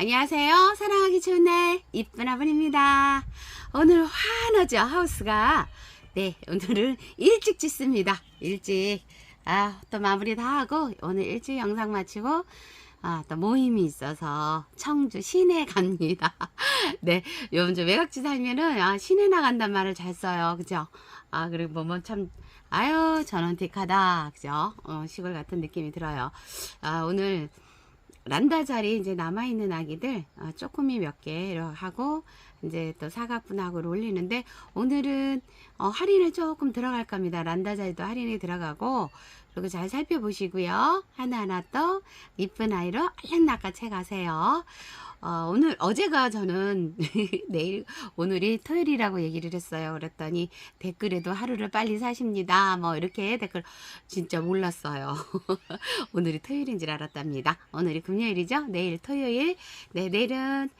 안녕하세요. 사랑하기 좋은 날 이쁜 아버입니다. 오늘 환하죠 하우스가. 네 오늘은 일찍 짓습니다. 일찍 아 또 마무리 다 하고 오늘 일찍 영상 마치고 아, 또 모임이 있어서 청주 시내 갑니다. 네, 요즘 좀 외곽지 살면은 아, 시내 나간단 말을 잘 써요. 그죠? 아, 그리고 뭐뭐 참 아유, 전원틱하다. 그죠? 어, 시골 같은 느낌이 들어요. 아, 오늘 란다 자리 이제 남아있는 아기들 어, 쪼꼬미 몇개 하고 이제 또 사각분학으로 올리는데 오늘은 어, 할인을 조금 들어갈 겁니다. 란다 자리도 할인이 들어가고 그리고 잘 살펴보시고요. 하나하나 또 이쁜 아이로 얼른 낚아채 가세요. 어, 오늘 어제가 저는 내일 오늘이 토요일이라고 얘기를 했어요. 그랬더니 댓글에도 하루를 빨리 사십니다. 뭐 이렇게 댓글 진짜 몰랐어요. 오늘이 토요일인 줄 알았답니다. 오늘이 금요일이죠. 내일 토요일. 네, 내일은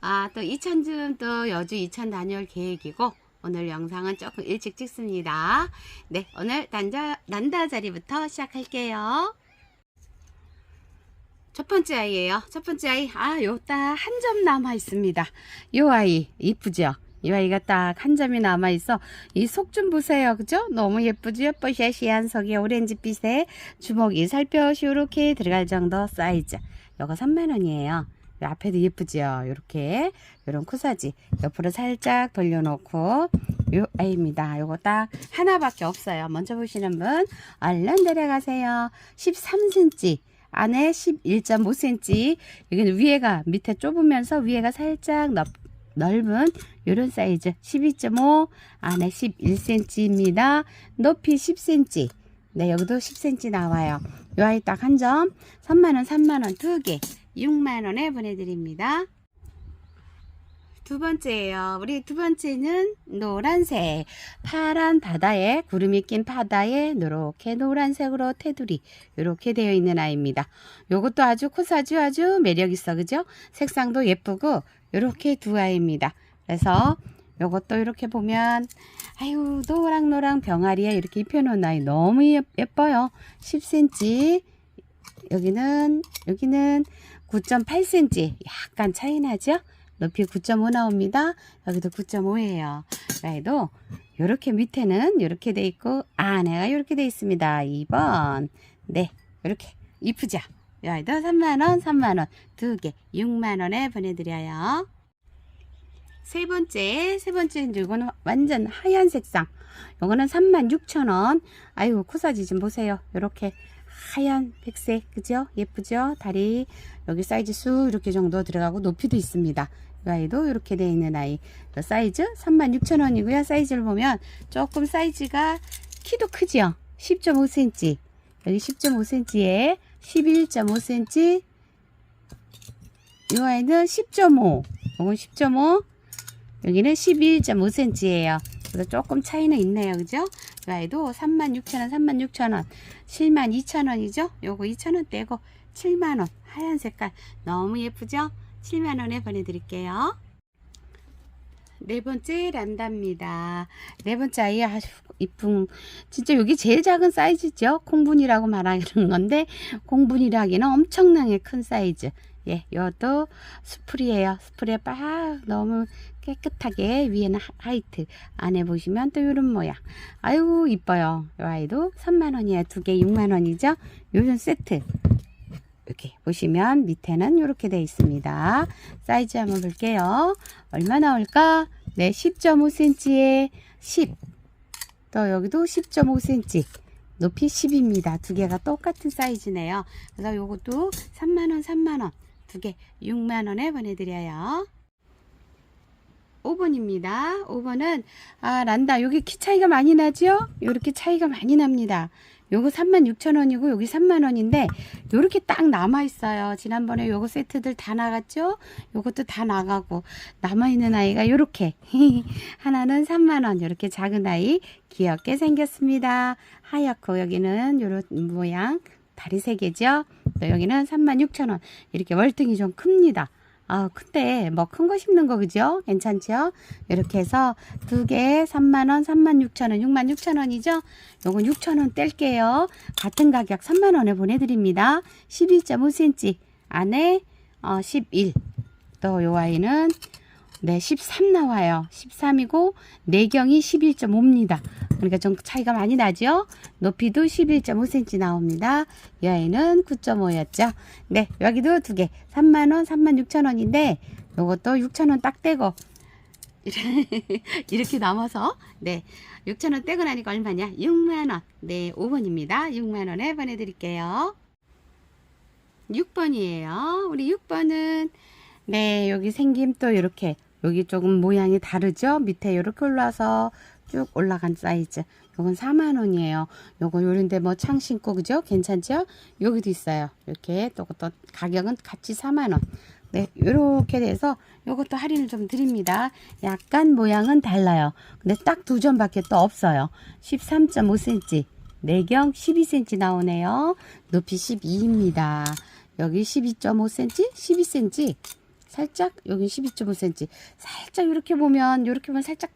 아, 또 이천쯤 또 여주 이천 다녀올 계획이고 오늘 영상은 조금 일찍 찍습니다. 네, 오늘 난자, 난다 자리부터 시작할게요. 첫 번째 아이예요. 첫 번째 아이. 아, 요 딱 한 점 남아 있습니다. 요 아이 이쁘죠? 이 아이가 딱 한 점이 남아 있어. 이 속 좀 보세요. 그죠? 너무 예쁘죠? 뽀샤시한 속에 오렌지빛에 주먹이 살펴시 이렇게 들어갈 정도 사이즈. 요거 3만 원이에요. 요 앞에도 예쁘죠? 요렇게 요런 쿠사지 옆으로 살짝 돌려놓고 요 아이입니다. 요거 딱 하나밖에 없어요. 먼저 보시는 분 얼른 내려가세요. 13cm 안에 11.5cm 여기는 위에가 밑에 좁으면서 위에가 살짝 넓, 넓은 요런 사이즈 12.5 안에 11cm입니다. 높이 10cm 네 여기도 10cm 나와요. 요 아이 딱 한 점 3만원 3만원 두개 6만원에 보내드립니다. 두 번째예요. 우리 두 번째는 노란색. 파란 바다에 구름이 낀 바다에 이렇게 노란색으로 테두리 이렇게 되어 있는 아이입니다. 요것도 아주 코사주 아주 매력 있어 그죠? 색상도 예쁘고 이렇게 두 아이입니다. 그래서 요것도 이렇게 보면 아유 노랑노랑 병아리에 이렇게 입혀놓은 아이 너무 예- 예뻐요. 10cm 여기는 여기는 9.8cm 약간 차이 나죠? 높이 9.5 나옵니다. 여기도 9.5예요. 라이도 이렇게 밑에는 이렇게 돼 있고 안에가 이렇게 돼 있습니다. 2번 네 이렇게 이쁘죠? 여기도 3만원 3만원 두 개 6만원에 보내드려요. 세 번째 세 번째 이거는 완전 하얀 색상 요거는 36,000원 아이고 코사지 좀 보세요 요렇게 하얀 백색 그죠 예쁘죠 다리 여기 사이즈 수 이렇게 정도 들어가고 높이도 있습니다 이 아이도 이렇게 되어 있는 아이. 요 사이즈 36,000원이고요. 사이즈를 보면 조금 사이즈가 키도 크죠? 10.5cm 여기 10.5cm에 11.5cm 이 아이는 10.5 이건 10.5 여기는 11.5cm예요. 그래서 조금 차이는 있네요. 그죠? 이 아이도 36,000원 36,000원. 72,000원이죠? 요거 2,000원 떼고 7만원. 하얀 색깔. 너무 예쁘죠 7만원에 보내드릴게요 네 번째 란다입니다 네 번째 아이 아주 이쁜 진짜 여기 제일 작은 사이즈죠 콩분이라고 말하는 건데 콩분이라기는 엄청나게 큰 사이즈 예, 이것도 스프리예요. 스프레 빡 너무 깨끗하게 위에는 하- 하이트 안에 보시면 또 이런 모양. 아유 이뻐요. 이 아이도 3만 원이에요. 두 개 6만 원이죠. 요즘 세트 이렇게 보시면 밑에는 이렇게 되어 있습니다. 사이즈 한번 볼게요. 얼마 나올까? 네, 10.5cm에 10. 또 여기도 10.5cm. 높이 10입니다. 두 개가 똑같은 사이즈네요. 그래서 요것도 3만원, 3만원. 두 개 6만원에 보내드려요. 5번입니다. 5번은, 아, 란다. 여기 키 차이가 많이 나죠? 요렇게 차이가 많이 납니다. 요거 36,000원이고, 여기 3만원인데, 요렇게 딱 남아있어요. 지난번에 요거 세트들 다 나갔죠? 요것도 다 나가고, 남아있는 아이가 요렇게. 하나는 3만원. 요렇게 작은 아이, 귀엽게 생겼습니다. 하얗고, 여기는 요런 모양. 다리 세 개죠? 또 여기는 36,000원. 이렇게 월등히 좀 큽니다. 아, 근데 뭐 큰 거 심는 거 그죠? 괜찮죠? 이렇게 해서 두 개 3만원, 36,000원, 66,000원이죠? 요건 6,000원 뗄게요. 같은 가격 3만원에 보내드립니다. 12.5cm 안에 어, 11. 또 요 아이는 네, 13 나와요. 13이고 내경이 11.5입니다. 그러니까 좀 차이가 많이 나죠? 높이도 11.5cm 나옵니다. 이 아이는 9.5였죠. 네, 여기도 두 개. 3만원, 36,000원인데 요것도 6,000원 딱 떼고 이렇게 남아서 네 6,000원 떼고 나니까 얼마냐 6만원 네 5번입니다 6만원에 보내드릴게요 6번이에요 우리 6번은 네 여기 생김 또 이렇게 여기 조금 모양이 다르죠 밑에 이렇게 올라서 쭉 올라간 사이즈 요건 4만원이에요 요거 요런데 뭐 창 신고 그죠 괜찮죠 여기도 있어요 이렇게 또, 또 가격은 같이 4만원 네, 요렇게 돼서 요것도 할인을 좀 드립니다. 약간 모양은 달라요. 근데 딱 두 점밖에 또 없어요. 13.5cm, 내경 12cm 나오네요. 높이 12입니다. 여기 12.5cm, 12cm, 살짝 여기 12.5cm. 살짝 이렇게 보면 이렇게 보면 살짝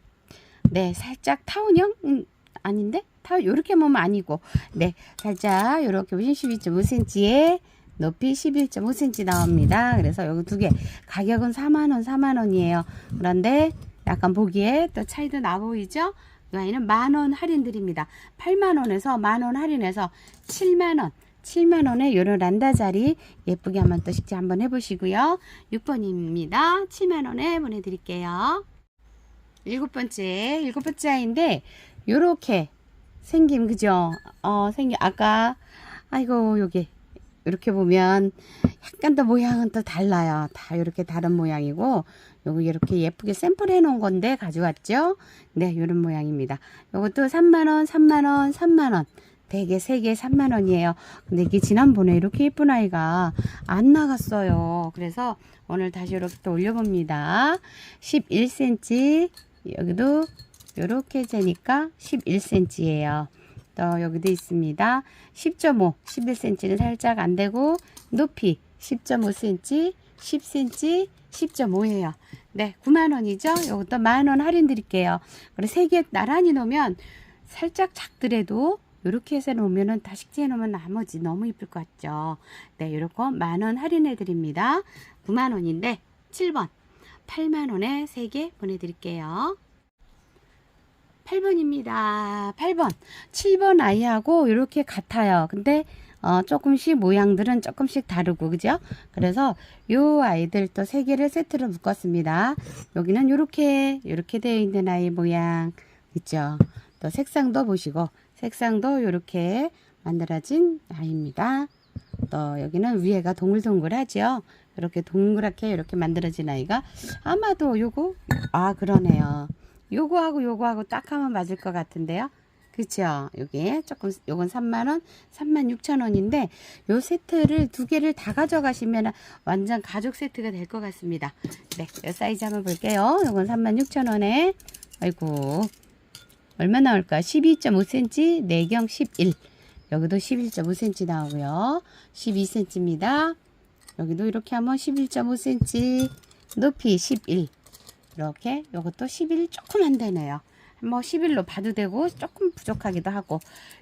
네, 살짝 타원형 음, 아닌데 타 요렇게 보면 아니고 네, 살짝 요렇게 보시면 12.5cm에 높이 11.5cm 나옵니다. 그래서 여기 두 개 가격은 4만원 4만원이에요. 그런데 약간 보기에 또 차이도 나 보이죠? 이 아이는 만원 할인 드립니다. 8만원에서 만원 할인해서 7만원 7만원에 요런 란다 자리 예쁘게 한번 또 식재 한번 해보시고요. 6번입니다. 7만원에 보내드릴게요. 일곱 번째, 일곱 번째 아이인데, 요렇게 생김, 그죠? 어, 생김, 아까, 아이고, 요게, 이렇게 보면 약간 더 모양은 또 달라요. 다 이렇게 다른 모양이고 요거 이렇게 예쁘게 샘플 해 놓은 건데 가져왔죠. 네, 이런 모양입니다. 요것도 3만 원, 3만 원, 3만 원. 대개 3개 3만원이에요. 근데 이게 지난번에 이렇게 예쁜 아이가 안 나갔어요. 그래서 오늘 다시 이렇게 또 올려봅니다. 11cm, 여기도 이렇게 재니까 11cm예요. 또 여기도 있습니다. 10.5, 11cm는 살짝 안 되고 높이 10.5cm, 10cm, 10.5예요. 네, 9만 원이죠. 이것도 만원 할인 드릴게요. 그리고 세개 나란히 놓으면 살짝 작더라도 이렇게 해서 놓으면은 다 식재해 놓으면 나머지 너무 이쁠 것 같죠. 네, 이렇게 만원 할인해 드립니다. 9만 원인데 7번, 8만 원에 세개 보내드릴게요. 8번입니다. 8번. 7번 아이하고 이렇게 같아요. 근데 어, 조금씩 모양들은 조금씩 다르고 그죠? 그래서 요 아이들 또 세 개를 세트로 묶었습니다. 여기는 요렇게 요렇게 되어 있는 아이 모양 있죠? 또 색상도 보시고 색상도 요렇게 만들어진 아이입니다. 또 여기는 위에가 동글동글하죠? 이렇게 동그랗게 이렇게 만들어진 아이가 아마도 요거 아 그러네요. 요거하고 요거하고 딱 하면 맞을 것 같은데요. 그쵸? 요게 조금, 요건 3만원, 3만 6천원인데, 요 세트를 두 개를 다 가져가시면 완전 가족 세트가 될 것 같습니다. 네, 요 사이즈 한번 볼게요. 요건 3만 6천원에, 아이고, 얼마 나올까? 12.5cm, 내경 11. 여기도 11.5cm 나오고요. 12cm입니다. 여기도 이렇게 하면 11.5cm, 높이 11. 이렇게 요것도 11 조금 안 되네요. 뭐 11로 봐도 되고 조금 부족하기도 하고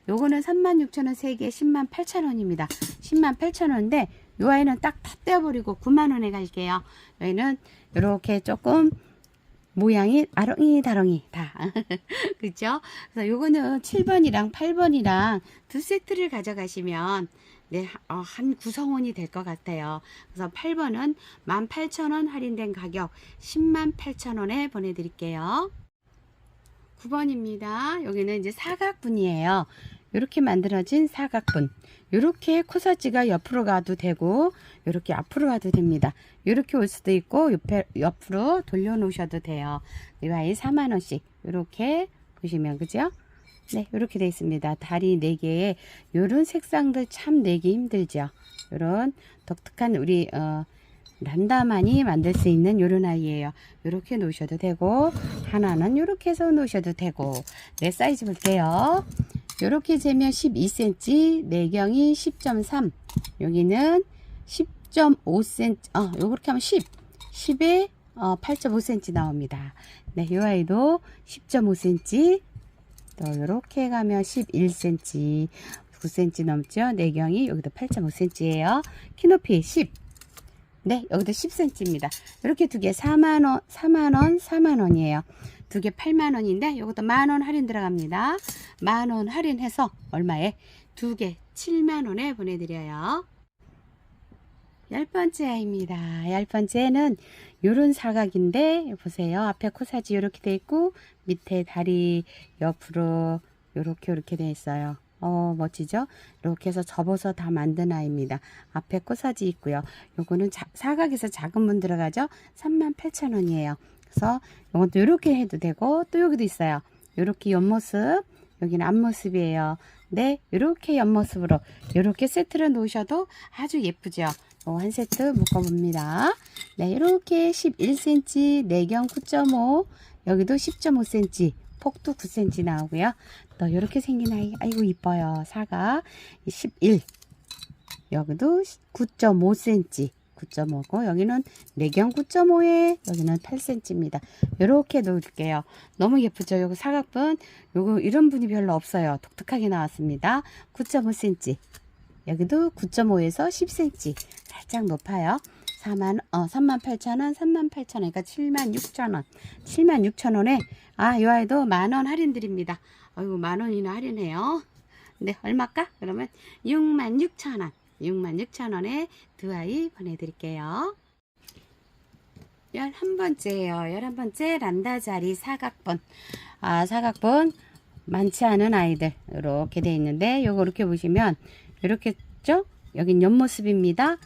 요거는 36,000원 3개 10만 8천원입니다. 10만 8천원인데 요 아이는 딱 다 떼어버리고 9만원에 갈게요. 여기는 이렇게 조금 모양이 아롱이다롱이 다 그죠? 그래서 요거는 7번이랑 8번이랑 두 세트를 가져가시면 네, 어, 한 구성원이 될 것 같아요. 그래서 8번은 18,000원 할인된 가격 10만 8천원에 보내드릴게요. 9번입니다. 여기는 이제 사각분이에요. 이렇게 만들어진 사각분. 이렇게 코사지가 옆으로 가도 되고 이렇게 앞으로 가도 됩니다. 이렇게 올 수도 있고 옆에, 옆으로 돌려 놓으셔도 돼요. 이 아이 4만원씩 이렇게 보시면 그죠? 네 이렇게 되어 있습니다. 다리 4개에 이런 색상들 참 내기 힘들죠. 이런 독특한 우리 어, 란다만이 만들 수 있는 요런 아이예요. 이렇게 놓으셔도 되고 하나는 이렇게 해서 놓으셔도 되고 네 사이즈 볼게요. 이렇게 재면 12cm, 내경이 10.3, 여기는 10.5cm, 어, 요렇게 하면 10, 10에 어, 8.5cm 나옵니다. 네, 이 아이도 10.5cm, 또 요렇게 가면 11cm, 9cm 넘죠? 내경이 여기도 8.5cm예요. 키높이 10, 네, 여기도 10cm입니다. 이렇게 두 개 4만원, 4만원, 4만원이에요. 두 개 8만원인데, 이것도 만원 할인 들어갑니다. 만원 할인해서 얼마에? 두 개 7만원에 보내드려요. 열 번째 아이입니다. 열 번째는 요런 사각인데, 보세요. 앞에 코사지 이렇게 돼 있고, 밑에 다리 옆으로 요렇게 요렇게 돼 있어요. 어, 멋지죠? 이렇게 해서 접어서 다 만든 아이입니다. 앞에 코사지 있고요. 요거는 자- 사각에서 작은 문 들어가죠? 38,000원이에요. 그래서 요것도 이렇게 해도 되고 또 여기도 있어요. 요렇게 옆모습, 여기는 앞모습이에요. 네, 이렇게 옆모습으로 이렇게 세트를 놓으셔도 아주 예쁘죠? 요한 세트 묶어봅니다. 네, 이렇게 11cm, 내경 9.5, 여기도 10.5cm, 폭도 9cm 나오고요. 또 이렇게 생긴 아이, 아이고 이뻐요. 사각 11, 여기도 9.5cm, 9.5고 여기는 내경 9.5에 여기는 8cm입니다. 이렇게 놓을게요. 너무 예쁘죠? 요거 사각분 요거 이런 분이 별로 없어요. 독특하게 나왔습니다. 9.5cm. 여기도 9.5에서 10cm 살짝 높아요. 4만 어 38,000원, 38,000원, 그러니까 76,000원. 76,000원에 아, 이 아이도 만원 할인 드립니다. 아이고 만 원이나 할인해요. 네, 얼마까? 그러면 66,000원. 66,000원에 두 아이 보내드릴게요. 11번째예요. 11번째 란다자리 사각본. 아, 사각본 많지 않은 아이들 이렇게 돼 있는데 요거 이렇게 보시면 이렇게 죠 여긴 옆모습입니다.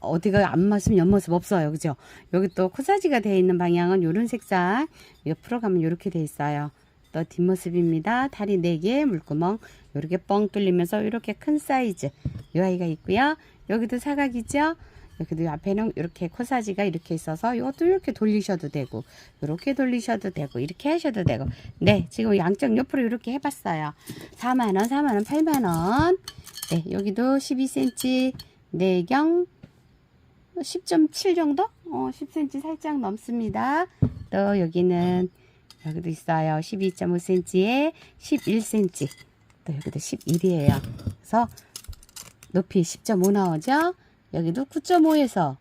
어디가 앞모습 옆모습 없어요. 그죠? 여기 또 코사지가 되어 있는 방향은 요런 색상 옆으로 가면 이렇게 돼 있어요. 또 뒷모습입니다. 다리 4개 물구멍 이렇게 뻥 뚫리면서 이렇게 큰 사이즈 이 아이가 있고요. 여기도 사각이죠. 여기도 앞에는 이렇게 코사지가 이렇게 있어서 이것도 이렇게 돌리셔도 되고 이렇게 돌리셔도 되고 이렇게 하셔도 되고 네 지금 양쪽 옆으로 이렇게 해봤어요 4만원 4만원 8만원 네 여기도 12cm 내경 10.7 정도 어 10cm 살짝 넘습니다 또 여기는 여기도 있어요 12.5cm에 11cm 또 여기도 11이에요 그래서 높이 10.5 나오죠 여기도 9.5에서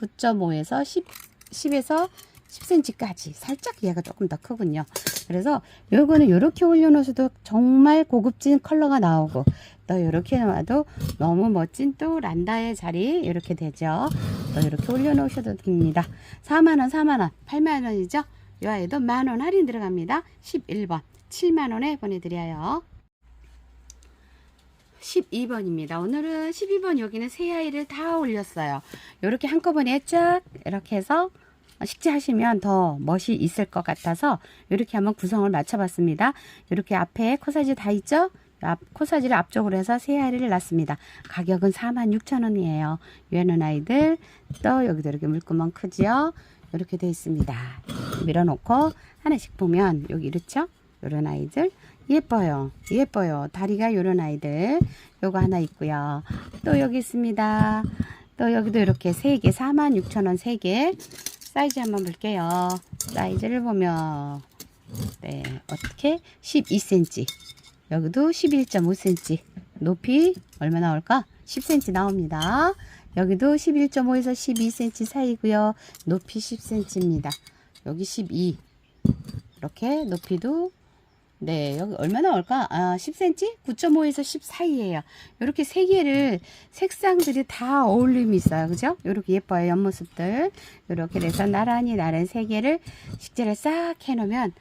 9.5에서 10, 10에서 10cm까지 살짝 얘가 조금 더 크군요. 그래서 요거는 이렇게 올려놓으셔도 정말 고급진 컬러가 나오고 또 이렇게 놔도 너무 멋진 또 란다의 자리 이렇게 되죠. 또 이렇게 올려놓으셔도 됩니다. 4만원, 4만원, 8만원이죠. 이 아이도 만원 할인 들어갑니다. 11번, 7만원에 보내드려요. 12번입니다. 오늘은 12번 여기는 세 아이를 다 올렸어요. 이렇게 한꺼번에 쫙 이렇게 해서 식재하시면 더 멋이 있을 것 같아서 이렇게 한번 구성을 맞춰봤습니다. 이렇게 앞에 코사지 다 있죠? 앞, 코사지를 앞쪽으로 해서 세 아이를 놨습니다. 가격은 46,000원이에요. 유해는 아이들 또 여기도 이렇게 물구멍 크지요? 이렇게 되어 있습니다. 밀어놓고 하나씩 보면 여기 이렇죠? 이런 아이들 예뻐요. 예뻐요. 다리가 요런 아이들. 요거 하나 있고요. 또 여기 있습니다. 또 여기도 이렇게 3개 46,000원 3개 사이즈 한번 볼게요. 사이즈를 보면 네 어떻게 12cm 여기도 11.5cm 높이 얼마 나올까 10cm 나옵니다. 여기도 11.5에서 12cm 사이고요. 높이 10cm입니다. 여기 12 이렇게 높이도 네, 여기 얼마 나 올까? 아, 10cm? 9.5에서 10 사이에요. 이렇게 세 개를 색상들이 다 어울림이 있어요. 그죠? 이렇게 예뻐요. 옆모습들. 이렇게 해서 나란히 나란 세 개를 식재를 싹 해놓으면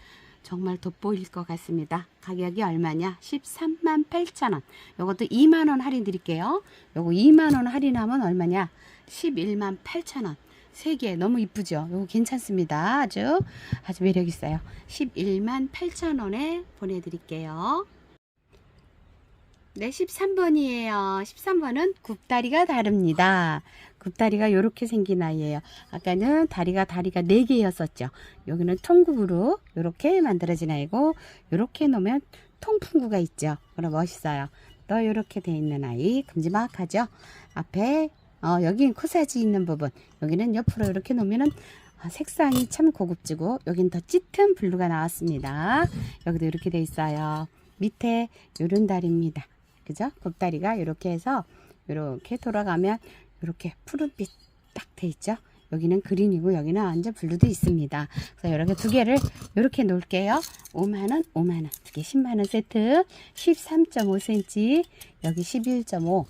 정말 돋보일 것 같습니다. 가격이 얼마냐? 13만 8천 원. 요것도 2만 원 할인 드릴게요. 요거 2만 원 할인하면 얼마냐? 11만 8천 원. 세개 너무 이쁘죠? 요거 괜찮습니다. 아주 아주 매력 있어요. 11만 8천 원에 보내드릴게요. 네, 13번이에요. 13번은 굽다리가 다릅니다. 굽다리가 이렇게 생긴 아이예요. 아까는 다리가 다리가 4개였었죠. 여기는 통굽으로 이렇게 만들어진 아이고 이렇게 놓으면 통풍구가 있죠. 그럼 멋있어요. 또 이렇게 돼 있는 아이 큼지막하죠. 앞에 어, 여긴 코사지 있는 부분 여기는 옆으로 이렇게 놓으면은 아, 색상이 참 고급지고 여긴 더 짙은 블루가 나왔습니다. 여기도 이렇게 돼 있어요. 밑에 요런 다리입니다. 그죠? 곱다리가 이렇게 해서 이렇게 돌아가면 이렇게 푸른빛 딱 돼 있죠. 여기는 그린이고 여기는 완전 블루도 있습니다. 그래서 이렇게 두 개를 이렇게 놓을게요. 5만원, 5만원. 두 개 10만원 세트. 13.5cm. 여기 11.5.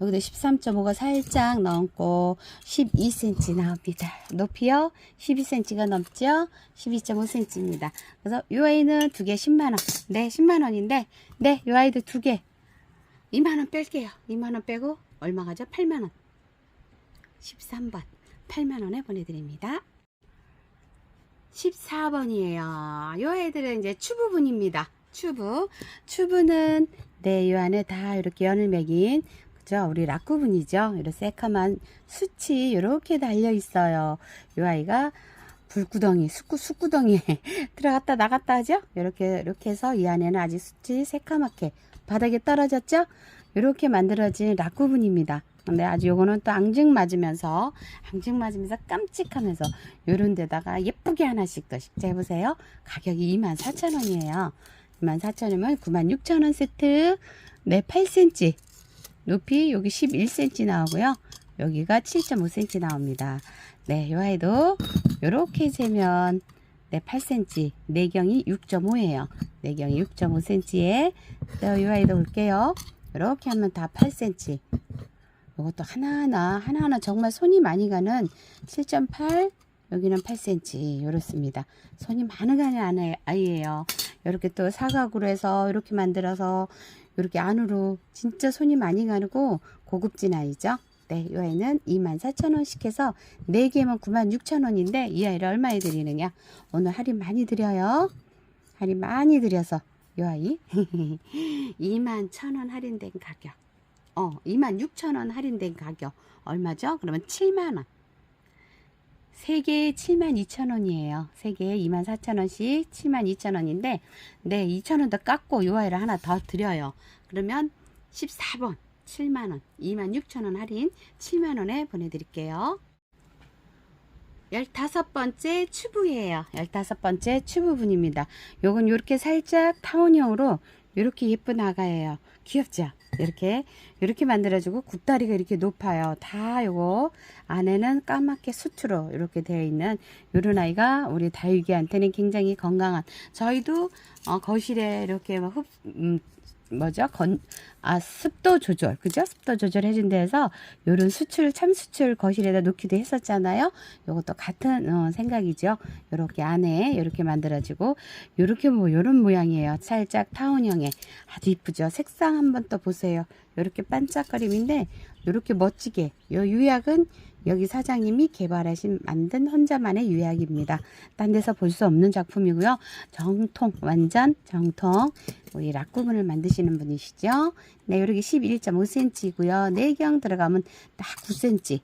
여기도 13.5가 살짝 넘고 12cm 나옵니다. 높이요 12cm가 넘죠? 12.5cm입니다. 그래서 이 아이는 두 개 10만원. 네, 10만원인데, 네, 이 아이도 두 개 2만원 뺄게요. 2만원 빼고 얼마 가죠? 8만원. 13번. 8만원에 보내드립니다. 14번이에요. 요 애들은 이제 추부분입니다. 추부. 추부는 네, 요 안에 다 이렇게 연을 매긴 그죠? 우리 락구분이죠. 이런 새카만 수치 이렇게 달려 있어요. 요 아이가 불구덩이, 숯구, 숯구덩이에 들어갔다 나갔다 하죠? 이렇게, 이렇게 해서 이 안에는 아직 수치 새카맣게 바닥에 떨어졌죠? 이렇게 만들어진 락구분입니다. 근데 아주 요거는 또 앙증 맞으면서 앙증 맞으면서 깜찍하면서 요런 데다가 예쁘게 하나씩 더 식재 해보세요. 가격이 24,000원이에요. 24,000원이면 96,000원 세트. 네, 8cm. 높이 여기 11cm 나오고요. 여기가 7.5cm 나옵니다. 네, 요 아이도 요렇게 재면 네, 8cm. 내경이 6.5예요. 내경이 6.5cm에 요 아이도 볼게요. 이렇게 하면 다 8cm. 이것도 하나하나 하나하나 정말 손이 많이 가는 7.8 여기는 8cm 이렇습니다. 손이 많이 가는 아이- 아이예요. 이렇게 또 사각으로 해서 이렇게 만들어서 이렇게 안으로 진짜 손이 많이 가고 고급진 아이죠. 네, 이 아이는 24,000원씩 해서 4개면 96,000원인데 이 아이를 얼마에 드리느냐? 오늘 할인 많이 드려요. 할인 많이 드려서 이 아이 21,000원 할인된 가격. 어, 26,000원 할인된 가격. 얼마죠? 그러면 7만원. 3개에 72,000원이에요. 3개에 24,000원씩 72,000원인데, 네, 2,000원 더 깎고 요 아이를 하나 더 드려요. 그러면 14번 7만원, 26,000원 할인 7만원에 보내드릴게요. 15번째 추부예요. 15번째 추부분입니다. 요건 요렇게 살짝 타원형으로 요렇게 예쁜 아가예요. 귀엽죠? 이렇게 이렇게 만들어주고 굽다리가 이렇게 높아요. 다 요거 안에는 까맣게 수트로 이렇게 되어 있는 요런 아이가 우리 다육이한테는 굉장히 건강한 저희도 어, 거실에 이렇게 막 흡, 음, 뭐죠? 건, 아, 습도 조절, 그죠? 습도 조절 해준 데에서 요런 수출, 참 수출 거실에다 놓기도 했었잖아요. 요것도 같은 어, 생각이죠. 요렇게 안에 요렇게 만들어지고, 요렇게 뭐, 요런 모양이에요. 살짝 타운형에. 아주 이쁘죠? 색상 한번 또 보세요. 요렇게 반짝거림인데, 요렇게 멋지게. 요 유약은 여기 사장님이 개발하신 만든 혼자만의 유약입니다. 딴 데서 볼 수 없는 작품이고요. 정통, 완전 정통. 우리 락구분을 만드시는 분이시죠. 네, 이렇게 11.5cm고요. 내경 들어가면 딱 9cm.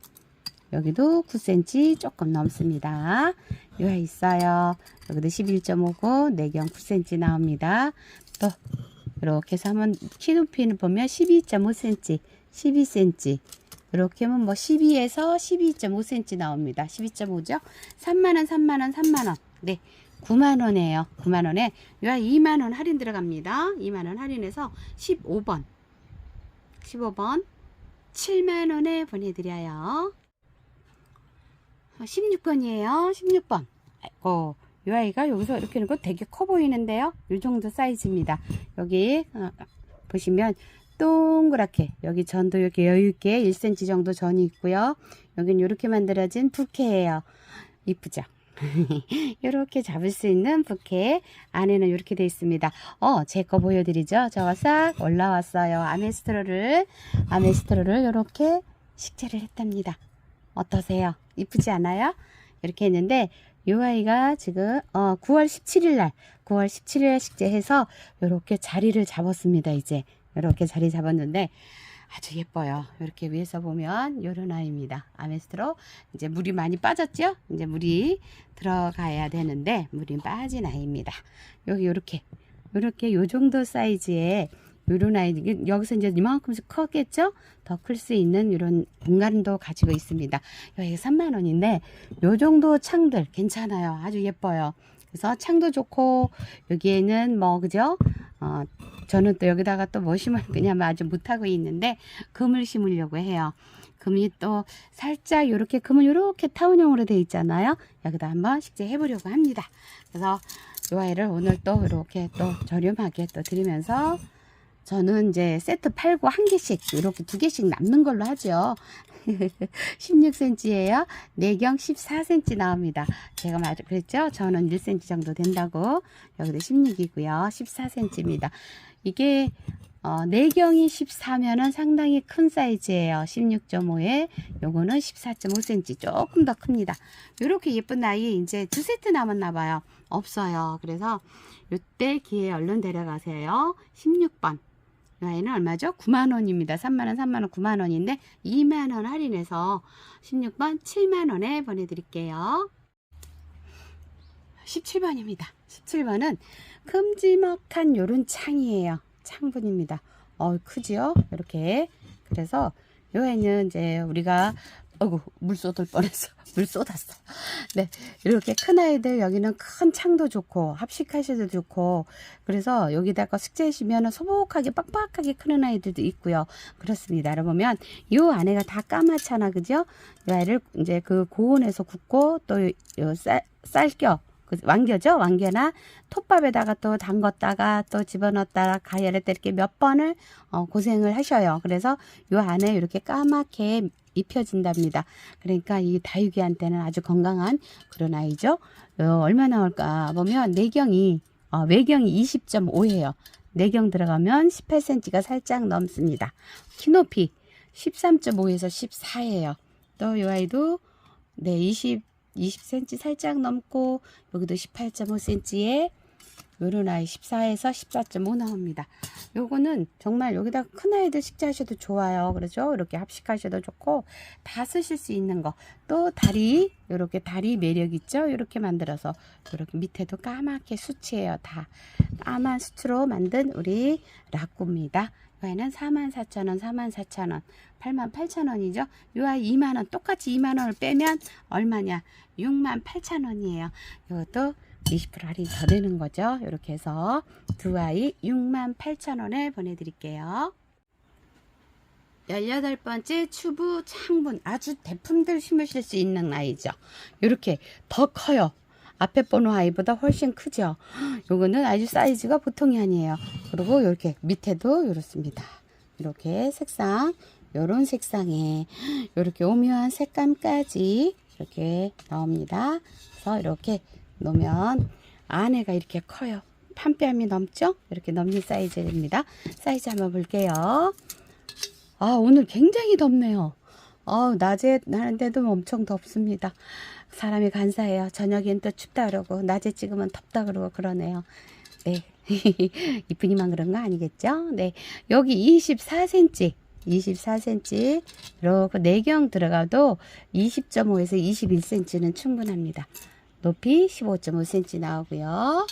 여기도 9cm 조금 넘습니다. 여기 있어요. 여기도 11.5고 내경 9cm 나옵니다. 또 이렇게 해서 한번 키 높이는 보면 12.5cm, 12cm. 이렇게 하면 뭐 12에서 12.5cm 나옵니다. 12.5죠? 3만원, 3만원, 3만원. 네. 9만원이에요. 9만원에 요 2만원 할인 들어갑니다. 2만원 할인해서 15번. 15번. 7만원에 보내드려요. 16번이에요. 16번. 아이고, 요 아이가 여기서 이렇게 놓고 되게 커 보이는데요. 요 정도 사이즈입니다. 여기, 어, 보시면 동그랗게 여기 전도 이렇게 여유있게 1cm 정도 전이 있고요. 여기는 이렇게 만들어진 부케예요. 이쁘죠? 이렇게 잡을 수 있는 부케 안에는 이렇게 되어 있습니다. 어, 제 거 보여드리죠. 저가 싹 올라왔어요. 아메스트로를 아메스트로를 이렇게 식재를 했답니다. 어떠세요? 이쁘지 않아요? 이렇게 했는데 이 아이가 지금 어, 9월 17일 날 9월 17일 날 식재해서 이렇게 자리를 잡았습니다. 이제 이렇게 자리 잡았는데 아주 예뻐요. 이렇게 위에서 보면 요런 아이입니다. 아메스트로 이제 물이 많이 빠졌죠? 이제 물이 들어가야 되는데 물이 빠진 아이입니다. 여기 요렇게 요렇게 요 정도 사이즈의 요런 아이 여기서 이제 이만큼씩 크겠죠? 더 클 수 있는 이런 공간도 가지고 있습니다. 여기 3만 원인데 요 정도 창들 괜찮아요. 아주 예뻐요. 그래서 창도 좋고 여기에는 뭐 그죠? 어, 저는 또 여기다가 또 뭐 심을 그냥 아주 못하고 있는데 금을 심으려고 해요. 금이 또 살짝 이렇게 금은 이렇게 타원형으로 되어 있잖아요. 여기다 한번 식재해 보려고 합니다. 그래서 이 아이를 오늘 또 이렇게 또 저렴하게 또 드리면서 저는 이제 세트 팔고 한 개씩 이렇게 두 개씩 남는 걸로 하죠. 16cm예요. 내경 14cm 나옵니다. 제가 말 그랬죠? 저는 1cm 정도 된다고. 여기도 16이고요. 14cm입니다. 이게 어, 내경이 14면은 상당히 큰 사이즈예요. 16.5에 요거는 14.5cm 조금 더 큽니다. 이렇게 예쁜 아이 이제 두 세트 남았나 봐요. 없어요. 그래서 요때 기회에 얼른 데려가세요. 16번. 이 아이는 얼마죠? 9만원입니다. 3만원, 3만원, 9만원인데 2만원 할인해서 16번 7만원에 보내드릴게요. 17번입니다. 17번은 큼지막한 요런 창이에요. 창분입니다. 어, 크지요? 이렇게. 그래서 요 애는 이제 우리가 어구 물 쏟을 뻔했어 물 쏟았어 네 이렇게 큰 아이들 여기는 큰 창도 좋고 합식하셔도 좋고 그래서 여기다가 숙제하시면 소복하게 빡빡하게 크는 아이들도 있고요 그렇습니다 여러분 요 안에가 다 까맣잖아 그죠 이 아이를 이제 그 고온에서 굽고 또쌀 쌀겨 그 왕겨죠 왕겨나 톱밥에다가 또 담궜다가 또 집어넣었다가 가열을 때 이렇게 몇 번을 어, 고생을 하셔요 그래서 요 안에 이렇게 까맣게 입혀진답니다. 그러니까 이 다육이한테는 아주 건강한 그런 아이죠. 어, 얼마 나올까 보면 내경이 어, 외경이 20.5예요. 내경 들어가면 18cm가 살짝 넘습니다. 키높이 13.5에서 14예요. 또 이 아이도 네 20, 20cm 살짝 넘고 여기도 18.5cm에 요런 아이 14에서 14.5 나옵니다. 요거는 정말 여기다 큰 아이들 식재하셔도 좋아요. 그렇죠? 이렇게 합식하셔도 좋고 다 쓰실 수 있는 거. 또 다리 이렇게 다리 매력 있죠? 이렇게 만들어서 이렇게 밑에도 까맣게 수치예요. 다 까만 수치로 만든 우리 라꾸입니다. 이거는 44,000원, 44,000원, 88,000원이죠. 요 아이 2만원, 똑같이 2만원을 빼면 얼마냐? 68,000원이에요. 이것도 20% 할인 더 되는 거죠. 이렇게 해서 두 아이 68,000원에 보내드릴게요. 18번째 추부 창분 아주 대품들 심으실 수 있는 아이죠. 이렇게 더 커요. 앞에 번호 아이보다 훨씬 크죠. 요거는 아주 사이즈가 보통이 아니에요. 그리고 이렇게 밑에도 이렇습니다. 이렇게 색상 요런 색상에 이렇게 오묘한 색감까지 이렇게 나옵니다. 그래서 이렇게 놓으면 안에가 이렇게 커요. 판뺨이 넘죠? 이렇게 넘는 사이즈입니다. 사이즈 한번 볼게요. 아, 오늘 굉장히 덥네요. 어, 낮에 하는데도 엄청 덥습니다. 사람이 간사해요. 저녁엔 또 춥다 그러고, 낮에 찍으면 덥다 그러고 그러네요. 네. 이쁘니만 그런 거 아니겠죠? 네. 여기 24cm. 24cm. 이렇게 내경 들어가도 20.5에서 21cm는 충분합니다. 높이 15.5cm 나오고요.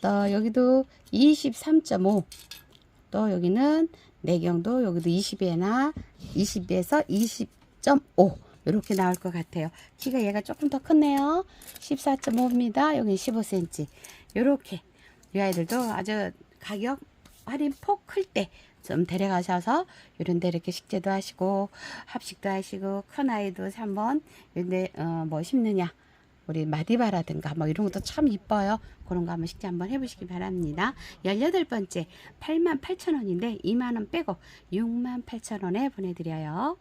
또 여기도 23.5. 또 여기는 내경도 여기도 20에나 20에서 20.5 이렇게 나올 것 같아요. 키가 얘가 조금 더 크네요. 14.5입니다. 여기 15cm. 이렇게 이 아이들도 아주 가격 할인 폭 클 때 좀 데려가셔서 이런 데 이렇게 식재도 하시고 합식도 하시고 큰 아이도 한번 이런데 어, 뭐 심느냐 우리 마디바라든가 뭐 이런 것도 참 이뻐요. 그런 거 한번 식재 한번 해보시기 바랍니다. 18번째 88,000원인데 2만원 빼고 68,000원에 보내드려요.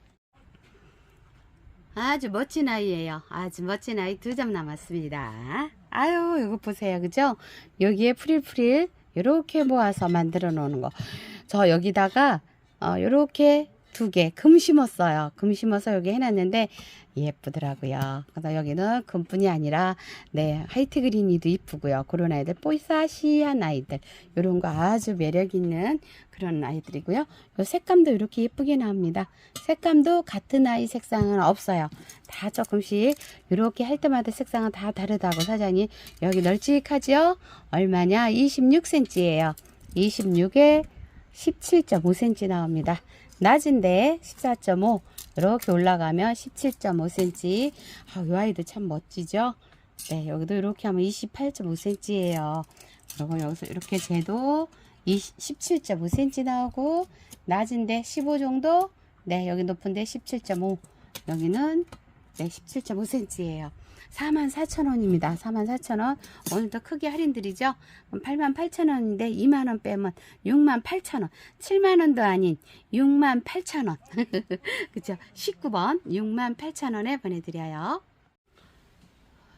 아주 멋진 아이예요. 아주 멋진 아이 두 점 남았습니다. 아유 이거 보세요. 그죠? 여기에 프릴프릴 이렇게 모아서 만들어 놓는 거. 저 여기다가 어, 요렇게 두 개 금 심었어요. 금 심어서 여기 해놨는데 예쁘더라고요. 그래서 여기는 금뿐이 아니라 네 화이트 그린이도 이쁘고요. 그런 아이들 뽀사시한 아이들 이런 거 아주 매력 있는 그런 아이들이고요. 요 색감도 이렇게 예쁘게 나옵니다. 색감도 같은 아이 색상은 없어요. 다 조금씩 이렇게 할 때마다 색상은 다 다르다고 사장님 여기 널찍하죠? 얼마냐? 26cm예요. 26에 17.5cm 나옵니다. 낮은데 14.5 이렇게 올라가면 17.5cm 아, 이 아이도 참 멋지죠 네 여기도 이렇게 하면 28.5cm예요 그리고 여기서 이렇게 재도 17.5cm 나오고 낮은데 15 정도 네, 여기 높은데 17.5. 여기는 네, 17.5cm예요. 44,000원입니다. 44,000원. 오늘도 크게 할인드리죠? 88,000원인데 2만원 빼면 68,000원. 7만원도 아닌 68,000원. 그쵸? 19번 68,000원에 보내드려요.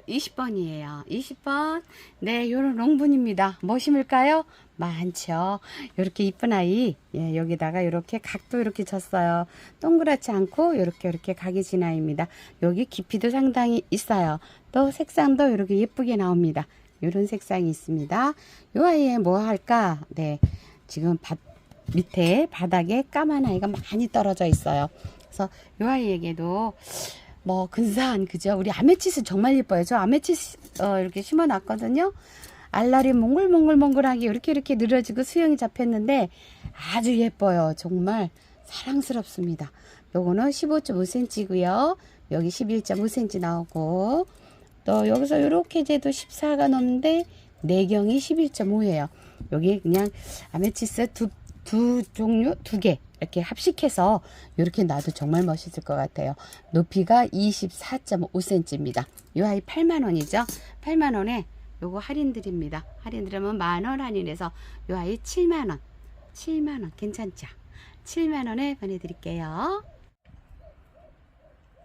20번이에요. 20번. 네, 요런 롱분입니다. 뭐 심을까요? 많죠. 요렇게 이쁜 아이. 예, 여기다가 요렇게 각도 이렇게 졌어요. 동그랗지 않고 요렇게 요렇게 각이 진 아이입니다. 여기 깊이도 상당히 있어요. 또 색상도 요렇게 예쁘게 나옵니다. 요런 색상이 있습니다. 요 아이에 뭐 할까? 네. 지금 밭 밑에 바닥에 까만 아이가 많이 떨어져 있어요. 그래서 요 아이에게도 뭐 근사한 그죠? 우리 아메치스 정말 예뻐요. 저 아메치스 어, 이렇게 심어놨거든요. 알알이 몽글몽글몽글하게 이렇게 이렇게 늘어지고 수영이 잡혔는데 아주 예뻐요. 정말 사랑스럽습니다. 요거는 15.5cm고요. 여기 11.5cm 나오고 또 여기서 이렇게 재도 14가 넘는데 내경이 11.5예요. 여기 그냥 아메치스 두, 두 종류 두 개 이렇게 합식해서 이렇게 놔도 정말 멋있을 것 같아요. 높이가 24.5cm입니다. 이 아이 8만 원이죠. 8만 원에 요거 할인 드립니다. 할인 드리면 만원 할인해서 요 아이 7만 원. 7만 원 괜찮죠? 7만 원에 보내드릴게요.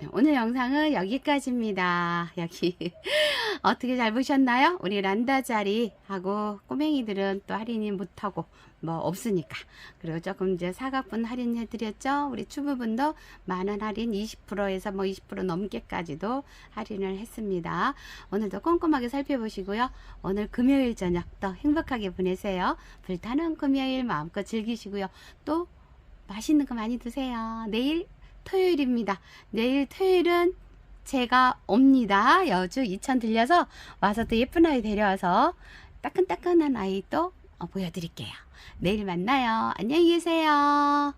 네, 오늘 영상은 여기까지입니다. 여기 어떻게 잘 보셨나요? 우리 란다자리 하고 꼬맹이들은 또 할인이 못하고 뭐 없으니까 그리고 조금 이제 사각분 할인해 드렸죠. 우리 추부분도 만원 할인 20%에서 뭐 20% 넘게까지도 할인을 했습니다. 오늘도 꼼꼼하게 살펴보시고요. 오늘 금요일 저녁 더 행복하게 보내세요. 불타는 금요일 마음껏 즐기시고요. 또 맛있는 거 많이 드세요. 내일 토요일입니다. 내일 토요일은 제가 옵니다. 여주 이천 들려서 와서 또 예쁜 아이 데려와서 따끈따끈한 아이 또 어, 보여드릴게요. 내일 만나요. 안녕히 계세요.